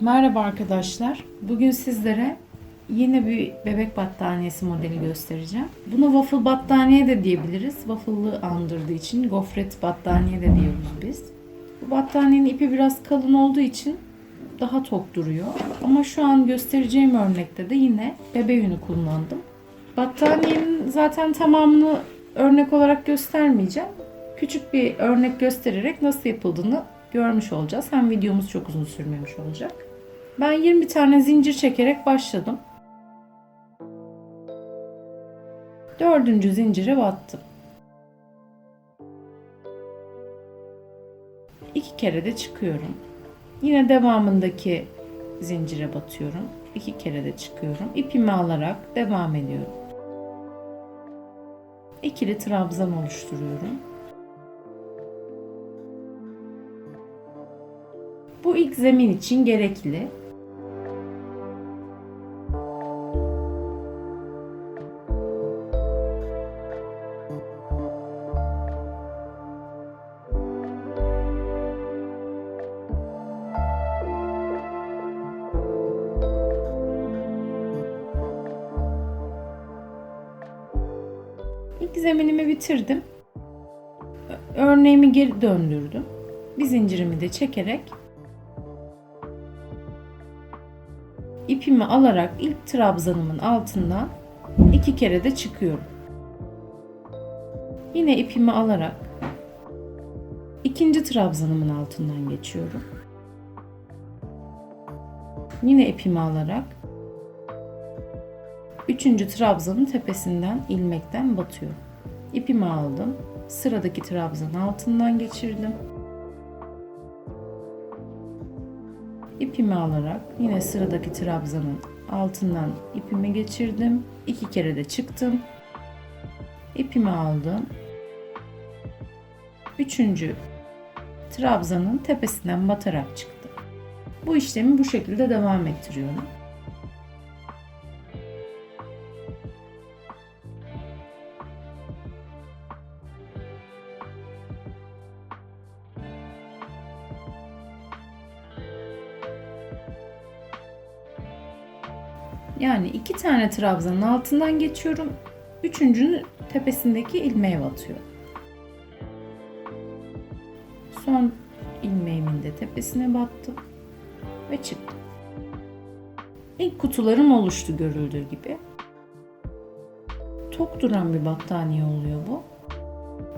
Merhaba arkadaşlar. Bugün sizlere yine bir bebek battaniyesi modeli göstereceğim. Buna waffle battaniye de diyebiliriz. Waffle'lı andırdığı için gofret battaniye de diyoruz biz. Bu battaniyenin ipi biraz kalın olduğu için daha tok duruyor. Ama şu an göstereceğim örnekte de yine bebe yünü kullandım. Battaniyenin zaten tamamını örnek olarak göstermeyeceğim. Küçük bir örnek göstererek nasıl yapıldığını görmüş olacağız. Hem videomuz çok uzun sürmemiş olacak. Ben 20 tane zincir çekerek başladım. Dördüncü zincire battım. İki kere de çıkıyorum. Yine devamındaki zincire batıyorum. İki kere de çıkıyorum. İpimi alarak devam ediyorum. İkili trabzan oluşturuyorum. Bu ilk zemin için gerekli. İlk zeminimi bitirdim. Örneğimi geri döndürdüm. Bir zincirimi de çekerek ipimi alarak ilk trabzanımın altından iki kere de çıkıyorum. Yine ipimi alarak ikinci trabzanımın altından geçiyorum. Yine ipimi alarak üçüncü trabzanın tepesinden ilmekten batıyorum. İpimi aldım. Sıradaki trabzanın altından geçirdim. İpimi alarak yine sıradaki trabzanın altından ipimi geçirdim. İki kere de çıktım. İpimi aldım. Üçüncü trabzanın tepesinden batarak çıktım. Bu işlemi bu şekilde devam ettiriyorum. Yani iki tane trabzanın altından geçiyorum. Üçüncünün tepesindeki ilmeğe batıyorum. Son ilmeğimin de tepesine battım ve çıktım. İlk kutularım oluştu görüldüğü gibi. Tok duran bir battaniye oluyor bu.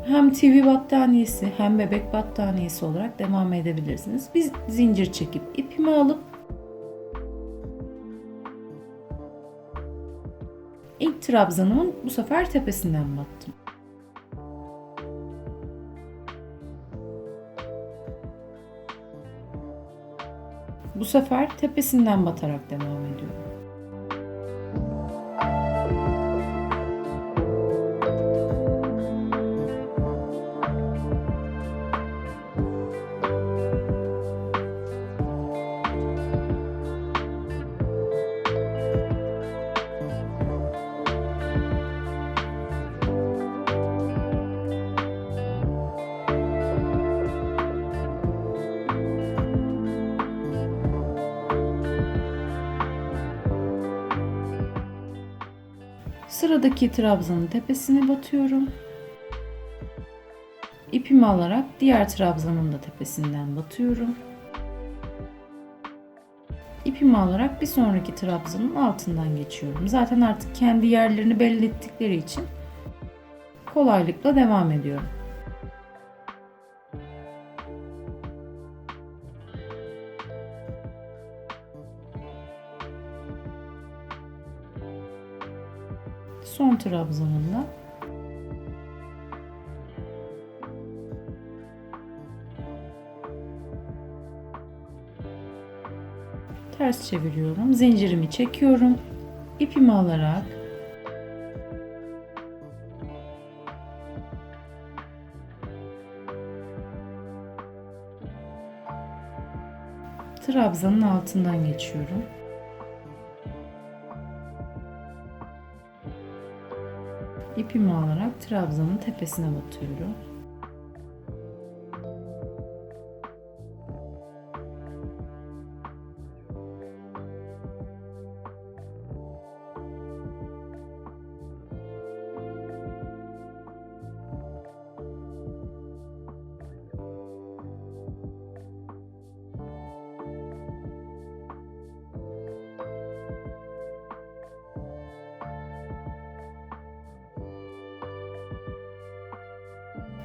Hem TV battaniyesi hem bebek battaniyesi olarak devam edebilirsiniz. Biz zincir çekip ipimi alıp İlk trabzanımın bu sefer tepesinden battım. Bu sefer tepesinden batarak devam ediyorum. Sıradaki trabzanın tepesine batıyorum. İpimi alarak diğer trabzanın da tepesinden batıyorum. İpimi alarak bir sonraki trabzanın altından geçiyorum. Zaten artık kendi yerlerini belli ettikleri için kolaylıkla devam ediyorum. Son trabzanında ters çeviriyorum. Zincirimi çekiyorum. İpimi alarak trabzanın altından geçiyorum. İpimi alarak trabzanın tepesine batıyorum.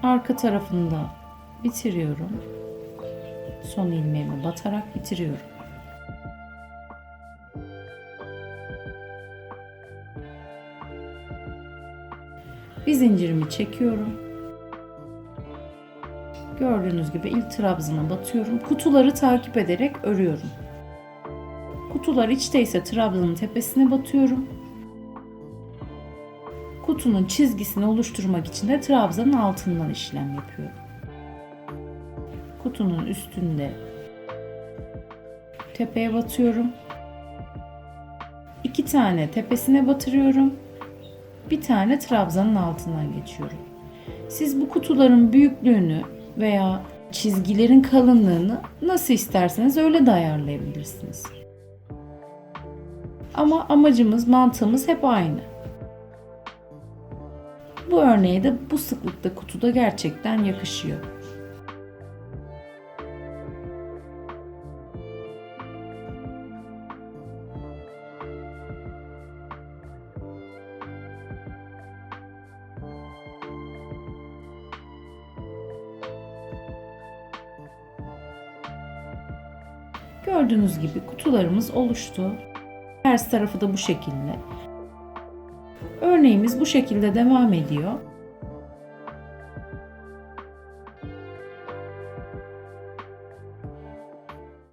Arka tarafını da bitiriyorum. Son ilmeğimi batarak bitiriyorum. Bir zincirimi çekiyorum. Gördüğünüz gibi ilk trabzana batıyorum. Kutuları takip ederek örüyorum. Kutular içteyse trabzanın tepesine batıyorum. Kutunun çizgisini oluşturmak için de trabzanın altından işlem yapıyorum. Kutunun üstünde tepeye batıyorum. İki tane tepesine batırıyorum. Bir tane trabzanın altından geçiyorum. Siz bu kutuların büyüklüğünü veya çizgilerin kalınlığını nasıl isterseniz öyle de ayarlayabilirsiniz. Ama amacımız, mantığımız hep aynı. Bu örneğe de bu sıklıkta kutuda gerçekten yakışıyor. Gördüğünüz gibi kutularımız oluştu. Ters tarafı da bu şekilde. Örneğimiz bu şekilde devam ediyor.